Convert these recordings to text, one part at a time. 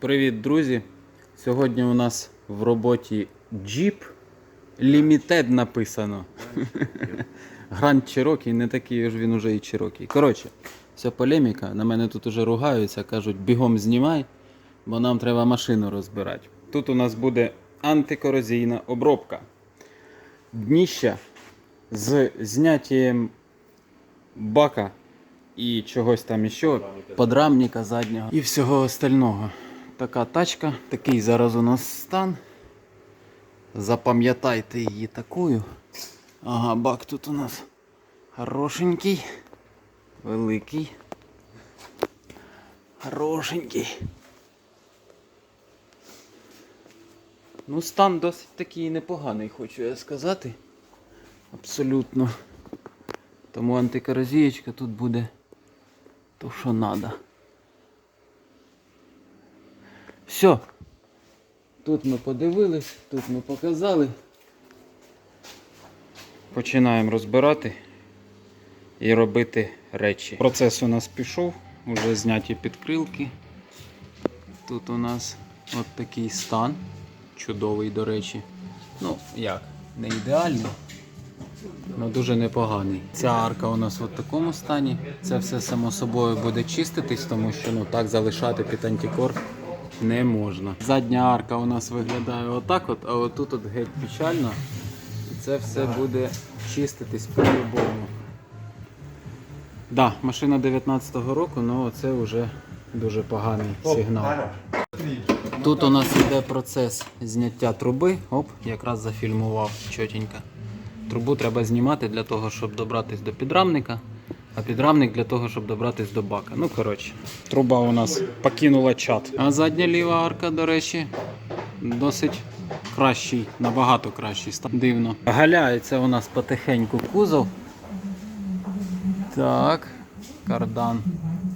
Привіт, друзі! Сьогодні у нас в роботі Jeep Limited написано. Гранд Cherokee, не такий ж він уже і Cherokee. Коротше, вся полеміка. На мене тут уже ругаються, кажуть, бігом знімай, бо нам треба машину розбирати. Тут у нас буде антикорозійна обробка. Дніща з зняттям бака і чогось там іще, подрамника заднього і всього остального. Така тачка, такий зараз у нас стан. Запам'ятайте її такою. Ага, бак тут у нас хорошенький, великий. Хорошенький. Ну, стан досить такий непоганий, хочу я сказати. Абсолютно. Тому антикорозієчка тут буде то, що треба. Все. Тут ми подивились, тут ми показали. Починаємо розбирати і робити речі. Процес у нас пішов, вже зняті підкрилки. Тут у нас от такий стан. Чудовий, до речі. Ну, як, не ідеальний, але дуже непоганий. Ця арка у нас в такому стані. Це все само собою буде чиститись, тому що ну, так залишати під антикор не можна. Задня арка у нас виглядає отак, от, а отут от геть печально. І це все буде чиститись по-любому. Да, машина 19-го року, але це вже дуже поганий сигнал. Тут у нас йде процес зняття труби. Оп, якраз зафільмував чотенько. Трубу треба знімати для того, щоб добратись до підрамника, а підрамник для того, щоб добратись до бака. Ну, коротше, труба у нас покинула чат. А задня ліва арка, до речі, досить кращий, набагато кращий. Дивно. Галяється у нас потихеньку кузов. Так, кардан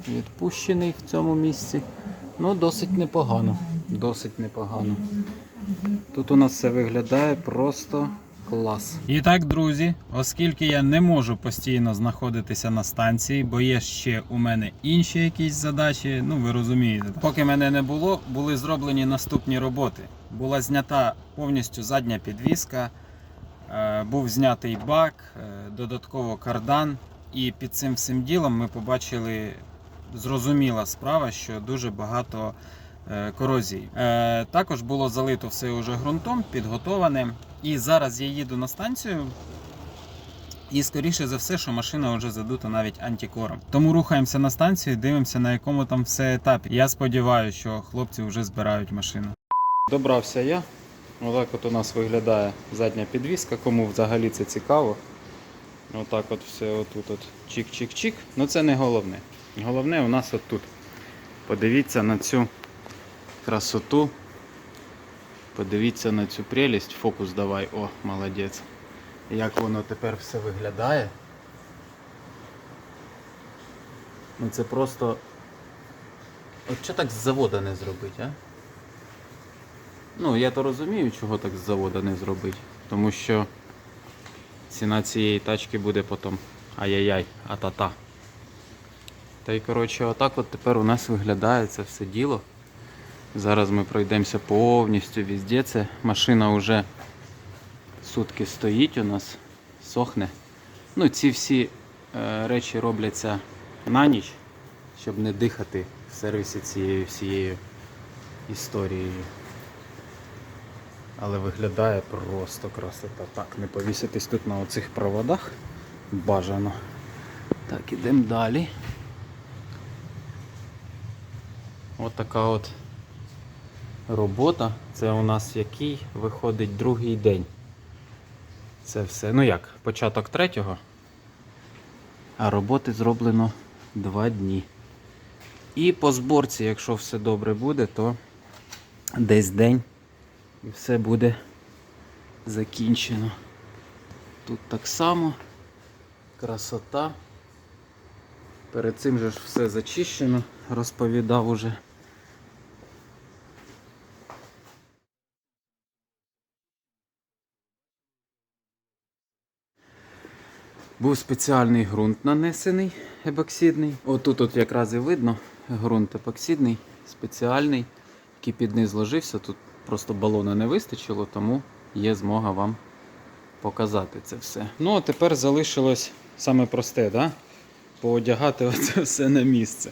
відпущений в цьому місці. Ну, досить непогано. Досить непогано. Тут у нас все виглядає просто клас. І так, друзі, оскільки я не можу постійно знаходитися на станції, бо є ще у мене інші якісь задачі, ну ви розумієте. Поки мене не було, були зроблені наступні роботи. Була знята повністю задня підвіска, е, був знятий бак, е, додатково кардан. І під цим всім ділом ми побачили зрозуміла справа, що дуже багато корозії. Е, також було залито все уже ґрунтом, підготоване. І зараз я їду на станцію. І скоріше за все, що машина вже задута навіть антикором. Тому рухаємося на станцію, дивимося на якому там все етапі. Я сподіваюся, що хлопці вже збирають машину. Добрався я. Отак от у нас виглядає задня підвіска, кому взагалі це цікаво. Отак от все отут от чик-чик-чик. Ну це не головне. Головне у нас от тут. Подивіться на цю красоту. Подивіться на цю прелість. Фокус давай. О, молодець. Як воно тепер все виглядає. Ну це просто. От що так з завода не зробити, а? Ну, я то розумію, чого так з завода не зробити. Тому що ціна цієї тачки буде потім ай-яй-яй, а-та-та. Та й коротше, отак от тепер у нас виглядає це все діло. Зараз ми пройдемося повністю везде. Це машина вже сутки стоїть у нас, сохне. Ну, ці всі е, речі робляться на ніч, щоб не дихати в сервісі цією всією історією. Але виглядає просто красота. Так, не повіситись тут на оцих проводах. Бажано. Так, ідемо далі. От така от робота. Це у нас який виходить другий день. Це все. Ну як, початок третього. А роботи зроблено два дні. І по зборці, якщо все добре буде, то десь день і все буде закінчено. Тут так само красота. Перед цим же ж все зачищено, розповідав уже. Був спеціальний ґрунт нанесений ебоксидний. Отут от якраз і видно ґрунт епоксидний, спеціальний. кипідний не зложився, тут просто балона не вистачило, тому є змога вам показати це все. Ну, а тепер залишилось саме просте, да? поодягати оце все на місце.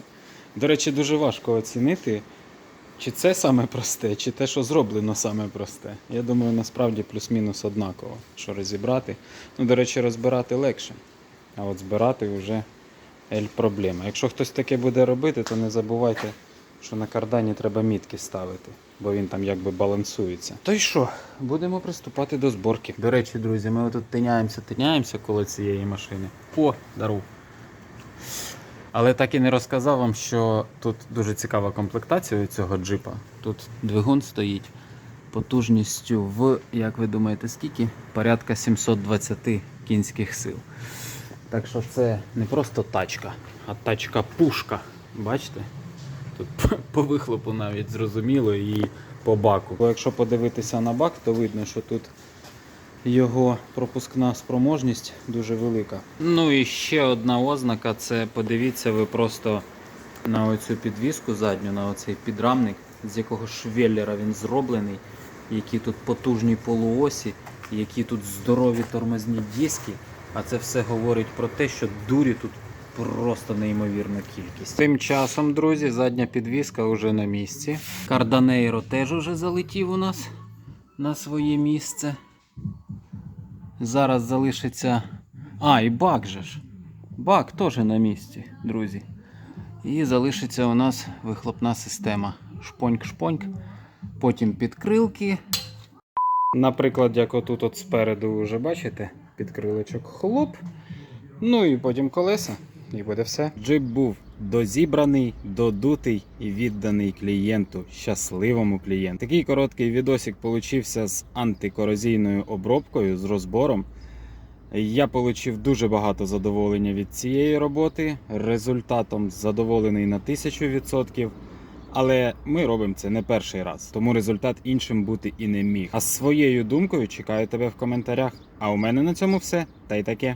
До речі, дуже важко оцінити, чи це саме просте, чи те, що зроблено саме просте. Я думаю, насправді плюс-мінус однаково, що розібрати. Ну, до речі, розбирати легше. А от збирати вже ель проблема. Якщо хтось таке буде робити, то не забувайте, що на кардані треба мітки ставити, бо він там якби балансується. То й що, будемо приступати до зборки. До речі, друзі, ми отут тиняємося, тиняємося коло цієї машини. О, дару. Але так і не розказав вам, що тут дуже цікава комплектація у цього джипа. Тут двигун стоїть потужністю в, як ви думаєте, скільки? Порядка 720 кінських сил. Так що це не просто тачка, а тачка-пушка. Бачите? Тут по- вихлопу навіть зрозуміло і по баку. Бо якщо подивитися на бак, то видно, що тут його пропускна спроможність дуже велика. Ну і ще одна ознака це подивіться ви просто на оцю підвіску задню, на оцей підрамник, з якого швеллера він зроблений, які тут потужні полуосі, які тут здорові тормозні диски. А це все говорить про те, що дурі тут просто неймовірна кількість. Тим часом, друзі, задня підвіска вже на місці. Карданейро теж уже залетів у нас на своє місце. Зараз залишиться. А, і бак же ж. Бак теж на місці, друзі. І залишиться у нас вихлопна система. Шпоньк-шпоньк. Потім підкрилки. Наприклад, як отут от спереду вже бачите, підкрилочок хлоп. Ну і потім колеса. І буде все. Джип був дозібраний, додутий і відданий клієнту, щасливому клієнту. Такий короткий відосик получився з антикорозійною обробкою, з розбором. Я отримав дуже багато задоволення від цієї роботи. Результатом задоволений на 1000%. Але ми робимо це не перший раз, тому результат іншим бути і не міг. А своєю думкою чекаю тебе в коментарях. А у мене на цьому все. Та й таке.